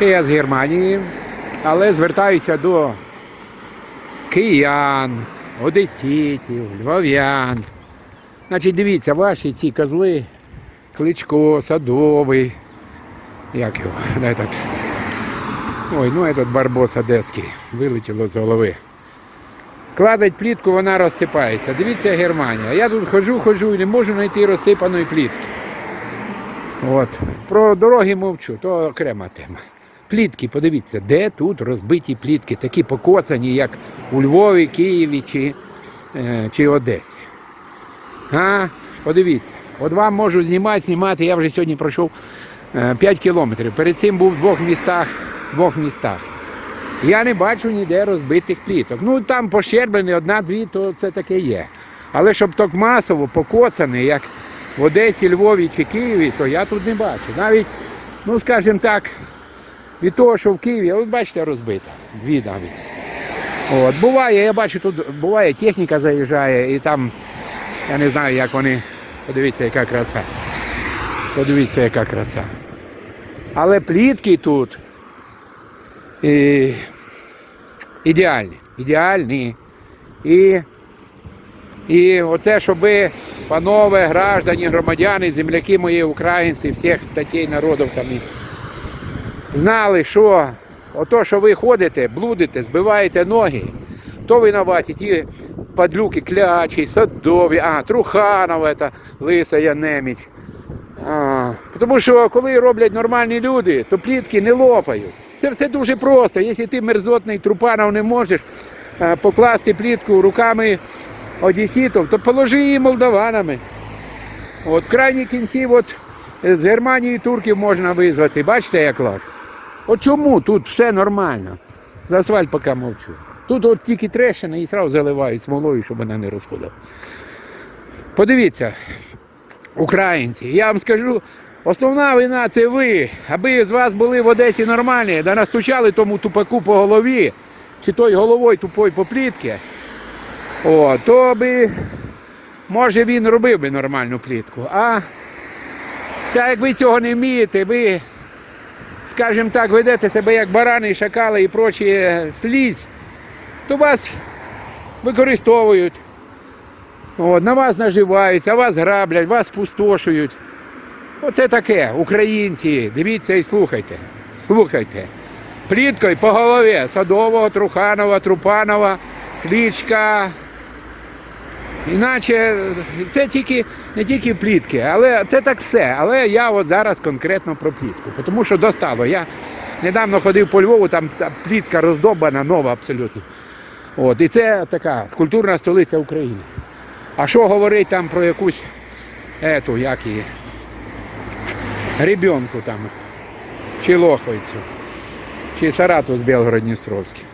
Це я з Германії, але звертаюся до киян, одеситів, львов'ян. Значить, дивіться, ваші ці козли, Кличко, Садовий, як його, этот, ой, ну этот барбос одеський, вилетіло з голови. Кладуть плітку, вона розсипається. Дивіться Германія. Я тут ходжу, ходжу і не можу знайти розсипаної плітки. От. Про дороги мовчу, то окрема тема. Плітки, подивіться, де тут розбиті плітки, такі покоцані, як у Львові, Києві чи, е, чи Одесі. А, подивіться. От вам можу знімати, знімати. Я вже сьогодні пройшов е, 5 кілометрів. Перед цим був в двох містах, двох містах. Я не бачу ніде розбитих пліток. Ну там пощерблені одна-дві, то це таке є. Але щоб так масово покоцаний, як в Одесі, Львові чи Києві, то я тут не бачу. Навіть, ну скажімо так, від того, що в Києві, от бачите, розбита. Дві навіть. От, буває, я бачу, тут буває, техніка заїжджає і там, я не знаю, як вони. Подивіться, яка краса. Подивіться, яка краса. Але плітки тут і, ідеальні. Ідеальні. І, і оце, щоб панове, граждані, громадяни, земляки мої, українці, всіх статей народів там знали, що ото, що ви ходите, блудите, збиваєте ноги, то винуваті ті падлюки, клячі, садові, а, Труханова, та Лиса Янеміч. А, тому що коли роблять нормальні люди, то плітки не лопають. Це все дуже просто. Якщо ти мерзотний трупанов не можеш е, покласти плітку руками одеситів, то положи її молдаванами. От в крайній кінці от, з Германії турків можна визвати. Бачите, як клас? От чому тут все нормально? За асфальт поки мовчу. Тут от тільки трещина і одразу заливають смолою, щоб вона не розходила. Подивіться, українці, я вам скажу, основна вина це ви. Аби з вас були в Одесі нормальні, да настучали тому тупаку по голові, чи той головою тупой по плітки, о, то би, може він робив би нормальну плітку. А так як ви цього не вмієте, ви, скажімо так, ведете себе як барани, шакали і прочі слізь, то вас використовують. От, на вас наживаються, вас граблять, вас спустошують. Оце таке, українці, дивіться і слухайте. Слухайте. Пліткою по голові Садового, Труханова, Трупанова, Клічка. Іначе це тільки не тільки плітки, але це так все. Але я от зараз конкретно про плітку, тому що достало. Я недавно ходив по Львову, там та плітка роздобана, нова абсолютно. От, і це така культурна столиця України. А що говорить там про якусь ету, як її, ребенку там, чи Лохвицю, чи Саратов з Білгород-Дністровський.